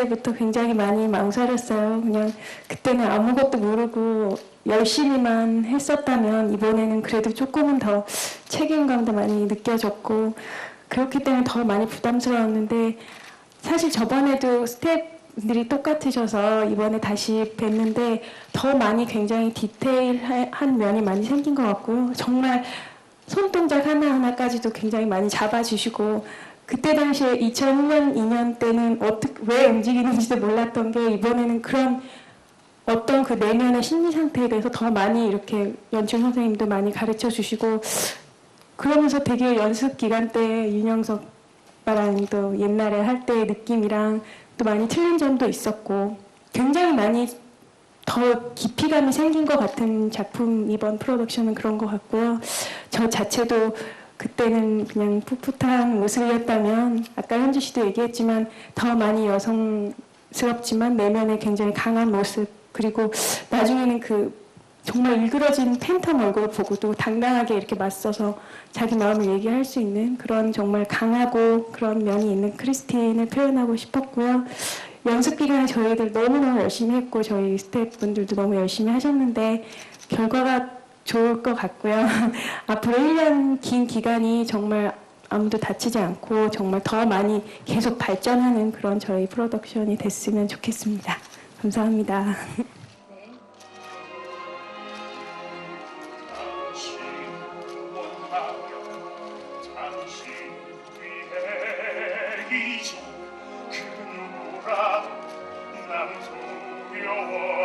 때부터 굉장히 많이 망설였어요. 그냥 그때는 아무것도 모르고 열심히만 했었다면 이번에는 그래도 조금은 더 책임감도 많이 느껴졌고 그렇기 때문에 더 많이 부담스러웠는데 사실 저번에도 스텝들이 똑같으셔서 이번에 다시 뵀는데 더 많이 굉장히 디테일한 면이 많이 생긴 것 같고요. 정말 손동작 하나하나까지도 굉장히 많이 잡아주시고 그때 당시에 2001년, 2년 때는 어떻게 왜 움직이는지도 몰랐던 게 이번에는 그런 어떤 그 내면의 심리 상태에 대해서 더 많이 이렇게 연출 선생님도 많이 가르쳐 주시고 그러면서 되게 연습 기간 때 윤영석 오빠랑 또 옛날에 할 때의 느낌이랑 또 많이 틀린 점도 있었고 굉장히 많이 더 깊이감이 생긴 것 같은 작품 이번 프로덕션은 그런 것 같고요. 저 자체도 그때는 그냥 풋풋한 모습이었다면 아까 현주 씨도 얘기했지만 더 많이 여성스럽지만 내면에 굉장히 강한 모습 그리고 나중에는 그 정말 일그러진 팬텀 얼굴을 보고도 당당하게 이렇게 맞서서 자기 마음을 얘기할 수 있는 그런 정말 강하고 그런 면이 있는 크리스틴을 표현하고 싶었고요. 연습 기간에 저희들 너무너무 열심히 했고 저희 스태프분들도 너무 열심히 하셨는데 결과가 좋을 것 같고요. 앞으로 1년 긴 기간이 정말 아무도 다치지 않고 정말 더 많이 계속 발전하는 그런 저희 프로덕션이 됐으면 좋겠습니다. 감사합니다. 그 누구라도 난 두려워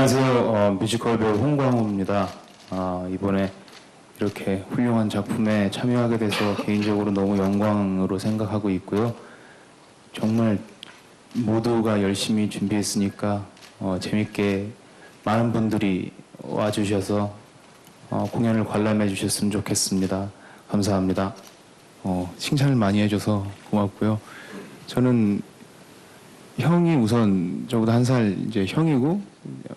안녕하세요. 어, 뮤지컬 배우 홍광호입니다. 아, 이번에 이렇게 훌륭한 작품에 참여하게 돼서 개인적으로 너무 영광으로 생각하고 있고요. 정말 모두가 열심히 준비했으니까 어, 재밌게 많은 분들이 와주셔서 어, 공연을 관람해 주셨으면 좋겠습니다. 감사합니다. 어, 칭찬을 많이 해줘서 고맙고요. 저는 형이 우선 저보다 한 살 이제 형이고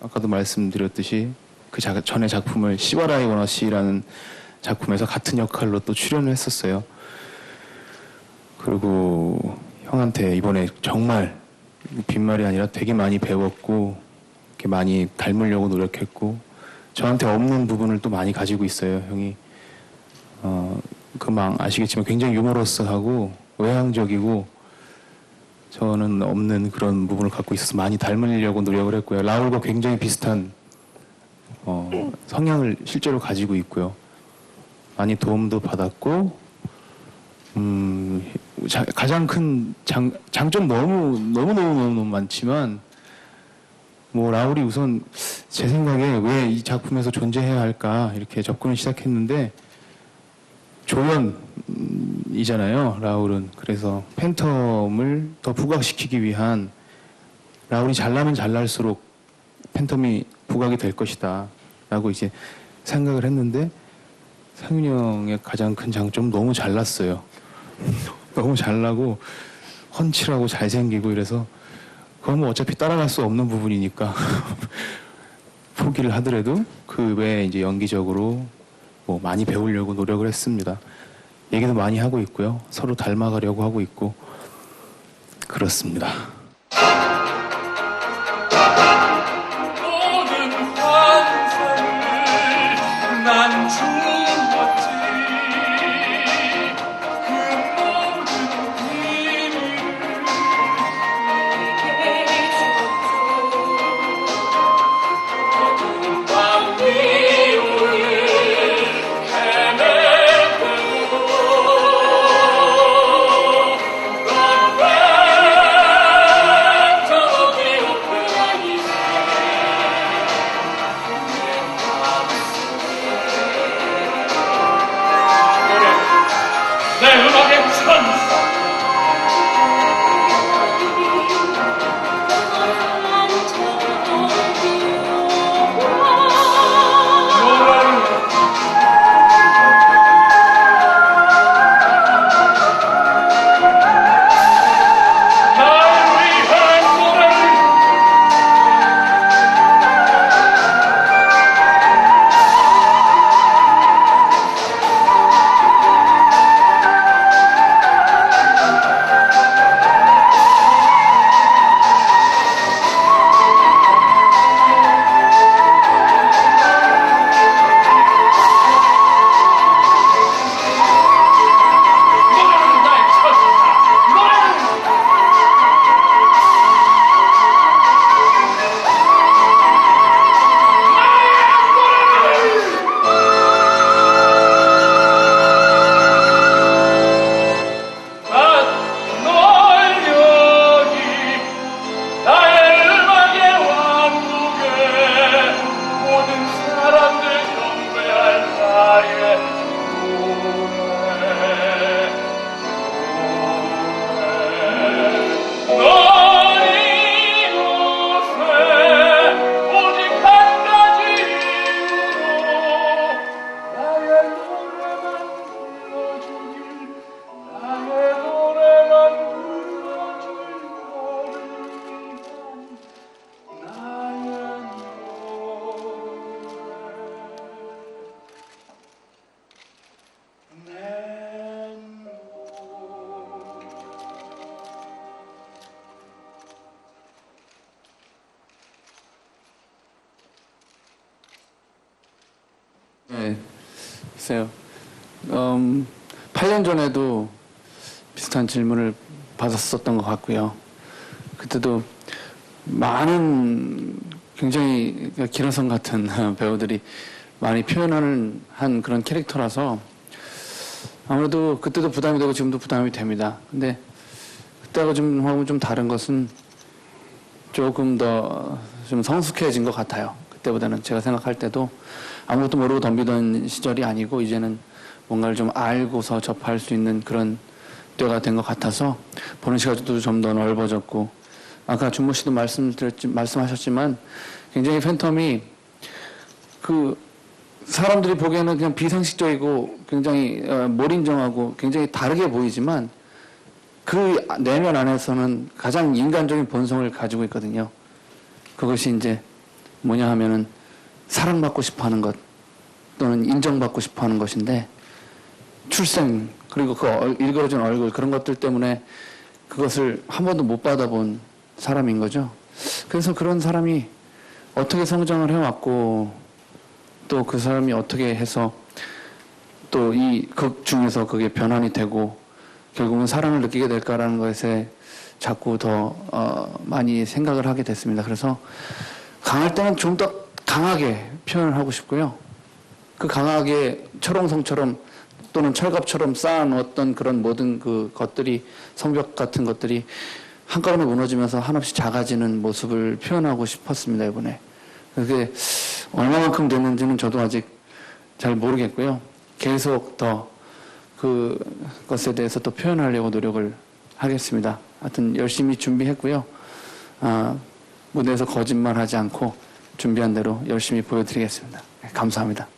아까도 말씀드렸듯이 그 자- 전에 작품을 시와라이 원어시라는 작품에서 같은 역할로 또 출연을 했었어요. 그리고 형한테 이번에 정말 빈말이 아니라 되게 많이 배웠고 이렇게 많이 닮으려고 노력했고 저한테 없는 부분을 또 많이 가지고 있어요 형이 어, 그만 아시겠지만 굉장히 유머러스하고 외향적이고 저는 없는 그런 부분을 갖고 있어서 많이 닮으려고 노력을 했고요. 라울과 굉장히 비슷한 어, 성향을 실제로 가지고 있고요. 많이 도움도 받았고 음, 자- 가장 큰 장, 장점 너무 너무 너무 너무 많지만 뭐 라울이 우선 제 생각에 왜 이 작품에서 존재해야 할까 이렇게 접근을 시작했는데 조연이잖아요 라울은. 그래서 팬텀을 더 부각시키기 위한 라울이 잘나면 잘날수록 팬텀이 부각이 될 것이다 라고 이제 생각을 했는데 상윤이 형의 가장 큰 장점 너무 잘났어요. 너무 잘나고 훤칠하고 잘생기고 이래서 그건 뭐 어차피 따라갈 수 없는 부분이니까 포기를 하더라도 그 외에 이제 연기적으로 뭐 많이 배우려고 노력을 했습니다. 얘기도 많이 하고 있고요. 서로 닮아가려고 하고 있고 그렇습니다. 네, 글쎄요. 음, 8년 전에도 비슷한 질문을 받았었던 것 같고요. 그때도 많은 굉장히 기라성 같은 배우들이 많이 표현을 한 그런 캐릭터라서 아무래도 그때도 부담이 되고 지금도 부담이 됩니다. 근데 그때하고 좀 하고 좀 다른 것은 조금 더 좀 성숙해진 것 같아요. 그때보다는 제가 생각할 때도 아무것도 모르고 덤비던 시절이 아니고 이제는 뭔가를 좀 알고서 접할 수 있는 그런 때가 된 것 같아서 보는 시각도 좀 더 넓어졌고 아까 준모 씨도 말씀드렸지 말씀하셨지만 굉장히 팬텀이 그 사람들이 보기에는 그냥 비상식적이고 굉장히 어, 몰인정하고 굉장히 다르게 보이지만 그 내면 안에서는 가장 인간적인 본성을 가지고 있거든요. 그것이 이제 뭐냐 하면은 사랑받고 싶어 하는 것 또는 인정받고 싶어 하는 것인데 출생 그리고 그 얼- 일그러진 얼굴 그런 것들 때문에 그것을 한 번도 못 받아본 사람인 거죠. 그래서 그런 사람이 어떻게 성장을 해왔고 또 그 사람이 어떻게 해서 또 이 극 중에서 그게 변환이 되고 결국은 사랑을 느끼게 될까라는 것에 자꾸 더 어, 많이 생각을 하게 됐습니다. 그래서 강할 때는 좀더 강하게 표현을 하고 싶고요. 그 강하게 철옹성처럼 또는 철갑처럼 쌓아놓았던 그런 모든 그 것들이 성벽 같은 것들이 한꺼번에 무너지면서 한없이 작아지는 모습을 표현하고 싶었습니다 이번에. 그게 얼마만큼 됐는지는 저도 아직 잘 모르겠고요. 계속 더 그것에 대해서 또 표현하려고 노력을 하겠습니다. 하여튼 열심히 준비했고요. 아, 무대에서 거짓말하지 않고 준비한 대로 열심히 보여드리겠습니다 네, 감사합니다.